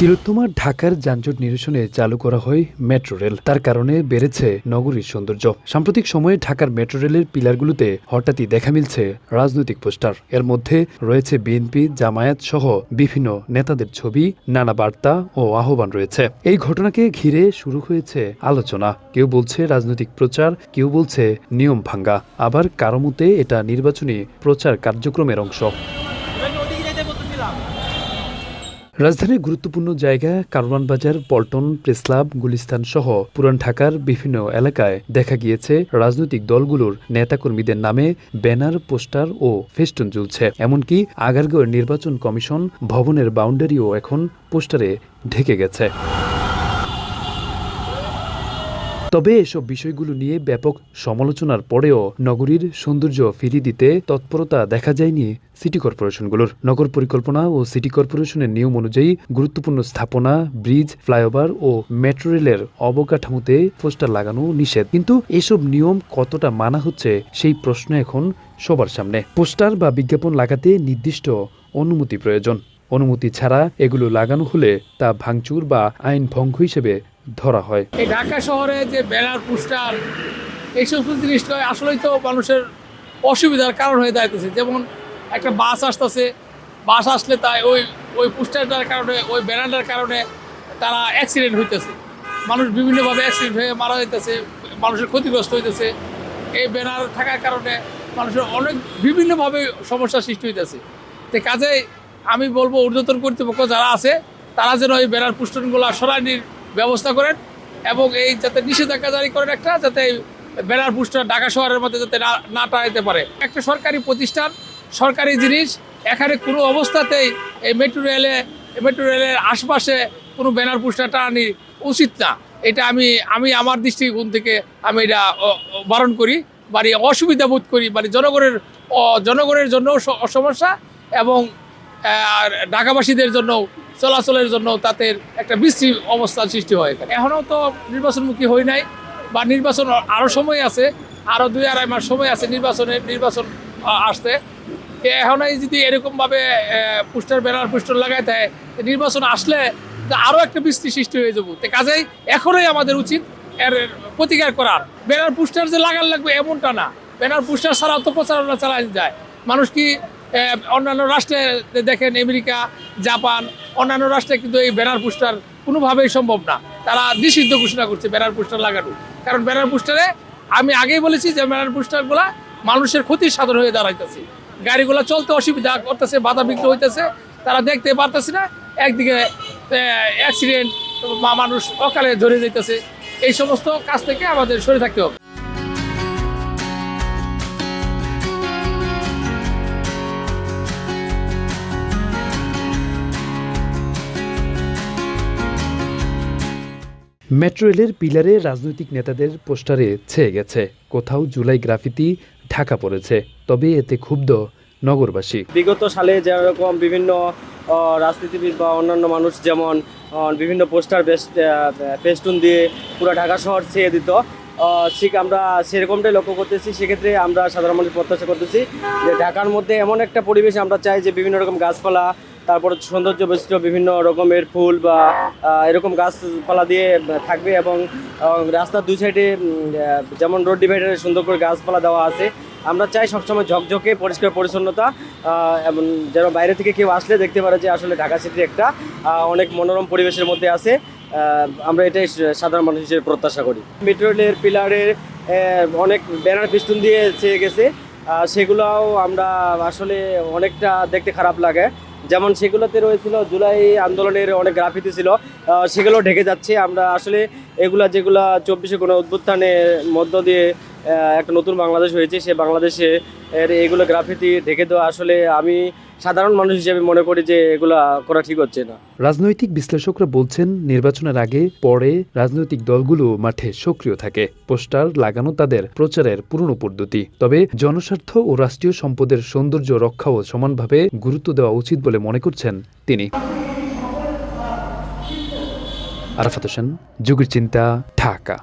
তিলোত্তমার ঢাকার যানজট নিরসনে চালু করা হয় মেট্রো রেল। তার কারণে বেড়েছে নগরীর সৌন্দর্য। সাম্প্রতিক সময়ে ঢাকার মেট্রো রেলের পিলারগুলোতে হঠাৎই দেখা মিলছে রাজনৈতিক পোস্টার। এর মধ্যে রয়েছে বিএনপি, জামায়াত সহ বিভিন্ন নেতাদের ছবি, নানা বার্তা ও আহ্বান রয়েছে। এই ঘটনাকে ঘিরে শুরু হয়েছে আলোচনা। কেউ বলছে রাজনৈতিক প্রচার, কেউ বলছে নিয়ম ভাঙ্গা। আবার কারও মতে এটা নির্বাচনী প্রচার কার্যক্রমের অংশ। রাজধানীর গুরুত্বপূর্ণ জায়গা কারওয়ান বাজার, পল্টন প্রেসক্লাব গুলিস্তান সহ পুরান ঢাকার বিভিন্ন এলাকায় দেখা গিয়েছে রাজনৈতিক দলগুলোর নেতাকর্মীদের নামে ব্যানার, পোস্টার ও ফেস্টুন ঝুলছে। এমনকি আগারগাঁওয়ের নির্বাচন কমিশন ভবনের বাউন্ডারিও এখন পোস্টারে ঢেকে গেছে। তবে এসব বিষয়গুলো নিয়ে ব্যাপক সমালোচনার পরেও নগরীর সৌন্দর্য ফিরিয়ে দিতে তৎপরতা দেখা যায়নি সিটি কর্পোরেশনগুলোর নগর পরিকল্পনা ও সিটি কর্পোরেশনের নিয়ম অনুযায়ী গুরুত্বপূর্ণ স্থাপনা, ব্রিজ, ফ্লাইওভার ও মেট্রো রেলের অবকাঠামোতে পোস্টার লাগানো নিষেধ। কিন্তু এসব নিয়ম কতটা মানা হচ্ছে সেই প্রশ্ন এখন সবার সামনে। পোস্টার বা বিজ্ঞাপন লাগাতে নির্দিষ্ট অনুমতি প্রয়োজন। অনুমতি ছাড়া এগুলো লাগানো হলে তা ভাঙচুর বা আইন ভঙ্গ হিসেবে ধরা হয়। এই ঢাকা শহরে যে ব্যানার পোস্টার এই সমস্ত জিনিসটা আসলেই তো মানুষের অসুবিধার কারণ হয়ে দাঁড়াইতেছে। যেমন একটা বাস আসতেছে, বাস আসলে তাই ওই ওই পোস্টারটার কারণে, ওই ব্যানারটার কারণে তারা অ্যাক্সিডেন্ট হইতেছে। মানুষ বিভিন্নভাবে অ্যাক্সিডেন্ট হয়ে মারা যাইতেছে, মানুষের ক্ষতিগ্রস্ত হইতেছে। এই ব্যানার থাকার কারণে মানুষের অনেক বিভিন্নভাবে সমস্যার সৃষ্টি হইতেছে। তো কাজেই আমি বলব ঊর্ধ্বতন কর্তৃপক্ষ যারা আছে, তারা যেন এই ব্যানার পুষ্টনগুলো সরানির ব্যবস্থা করেন এবং এই যাতে নিষেধাজ্ঞা জারি করেন একটা, যাতে ব্যানার পুস্টার ঢাকা শহরের মধ্যে যাতে না না পারে। একটা সরকারি প্রতিষ্ঠান সরকারি জিনিস, এখানে কোনো অবস্থাতেই এই মেট্রো রেলে মেট্রো রেলের আশপাশে কোনো ব্যানার পুস্টার টানি উচিত না। এটা আমি আমি আমার দৃষ্টিকোণ থেকে আমি এটা বারণ করি মানে অসুবিধা বোধ করি মানে জনগণের জনগণের জন্য সমস্যা এবং ঢাকাবাসীদের জন্য চলাচলের জন্য তাদের একটা বিশ্রী অবস্থার সৃষ্টি হয় এখানে। এখনও তো নির্বাচনমুখী হই নাই বা নির্বাচন আরও সময় আছে আরও দুই আড়াই মাস সময় আছে নির্বাচনের নির্বাচন আসতে। এ এখনই যদি এরকমভাবে পোস্টার, ব্যানার, পোস্টার লাগাই দেয় নির্বাচন আসলে আরও একটা বৃষ্টি সৃষ্টি হয়ে যাব। তো কাজেই এখনই আমাদের উচিত এর প্রতিকার করার। ব্যানার, পোস্টার যে লাগার লাগবে এমনটা না। ব্যানার, পোস্টার ছাড়া তো প্রচারণা চালানো যায়। মানুষ কি অন্যান্য রাষ্ট্রে দেখেন আমেরিকা, জাপান, অন্যান্য রাষ্ট্রে কিন্তু এই ব্যানার, পোস্টার কোনোভাবেই সম্ভব না। তারা নিষিদ্ধ ঘোষণা করছে ব্যানার, পোস্টার লাগানো কারণ ব্যানার, পোস্টারে আমি আগেই বলেছি যে ব্যানার, পোস্টারগুলা মানুষের ক্ষতির সাধন হয়ে দাঁড়াইতেছে। গাড়িগুলো চলতে অসুবিধা করতেছে, বাধা বিঘ্ন হইতেছে, তারা দেখতে পারতেছে না। একদিকে অ্যাক্সিডেন্ট মানুষ অকালে ধরে যাইতেছে। এই সমস্ত কাজ থেকে আমাদের সরে থাকতে হবে। মেট্রো রেলের পিলারে রাজনৈতিক নেতাদের পোস্টারে ছেয়ে গেছে। কোথাও জুলাই গ্রাফিতি ঢাকা পড়েছে। তবে এতে ক্ষুব্ধ নগরবাসী। বিগত সালে যেরকম বিভিন্ন রাজনীতিবিদ বা অন্যান্য মানুষ যেমন বিভিন্ন পোস্টার পেস্টুন দিয়ে পুরো ঢাকা শহর ছেয়ে দিত ঠিক আমরা সেরকমটাই লক্ষ্য করতেছি। সেক্ষেত্রে আমরা সাধারণ মানুষ প্রত্যাশা করতেছি যে ঢাকার মধ্যে এমন একটা পরিবেশ আমরা চাই যে বিভিন্ন রকম গাছপালা, তারপর সৌন্দর্য বৈশিষ্ট্য, বিভিন্ন রকমের ফুল বা এরকম গাছপালা দিয়ে থাকবে এবং রাস্তার দুই সাইডে যেমন রোড ডিভাইডারে সুন্দর করে গাছপালা দেওয়া আছে আমরা চাই সবসময় ঝকঝকে, পরিষ্কার, পরিচ্ছন্নতা এবং যেন বাইরে থেকে কেউ আসলে দেখতে পারে যে আসলে ঢাকা সিটি একটা অনেক মনোরম পরিবেশের মধ্যে আছে। আমরা এটাই সাধারণ মানুষ হিসেবে প্রত্যাশা করি। মেট্রো রেলের পিলারের অনেক ব্যানার পিস্টন দিয়ে চেয়ে গেছে। সেগুলোও আমরা আসলে অনেকটা দেখতে খারাপ লাগে। যেমন সেগুলোতে রয়েছিল জুলাই আন্দোলনের অনেক গ্রাফিতি ছিল সেগুলো ঢেকে যাচ্ছে। আমরা আসলে এগুলা যেগুলা চব্বিশে কোনো উদ্বোধনের মধ্য দিয়ে একটা নতুন বাংলাদেশ হয়েছে, সে বাংলাদেশে এর এগুলো গ্রাফিতি ঢেকে দেওয়া আসলে আমি সাধারণ মানুষ হিসেবে মনে করি যে এগুলা করা ঠিক হচ্ছে না। রাজনৈতিক বিশ্লেষকরা বলছেন, নির্বাচনের আগে, পরে রাজনৈতিক দলগুলো মাঠে সক্রিয় থাকে। পোস্টার লাগানো তাদের প্রচারের পুরনো পদ্ধতি। তবে জনস্বার্থ ও রাষ্ট্রীয় সম্পদের সৌন্দর্য রক্ষাও সমানভাবে গুরুত্ব দেওয়া উচিত বলে মনে করছেন তিনি। আরাফাত হোসেন, যুগের চিন্তা, ঢাকা।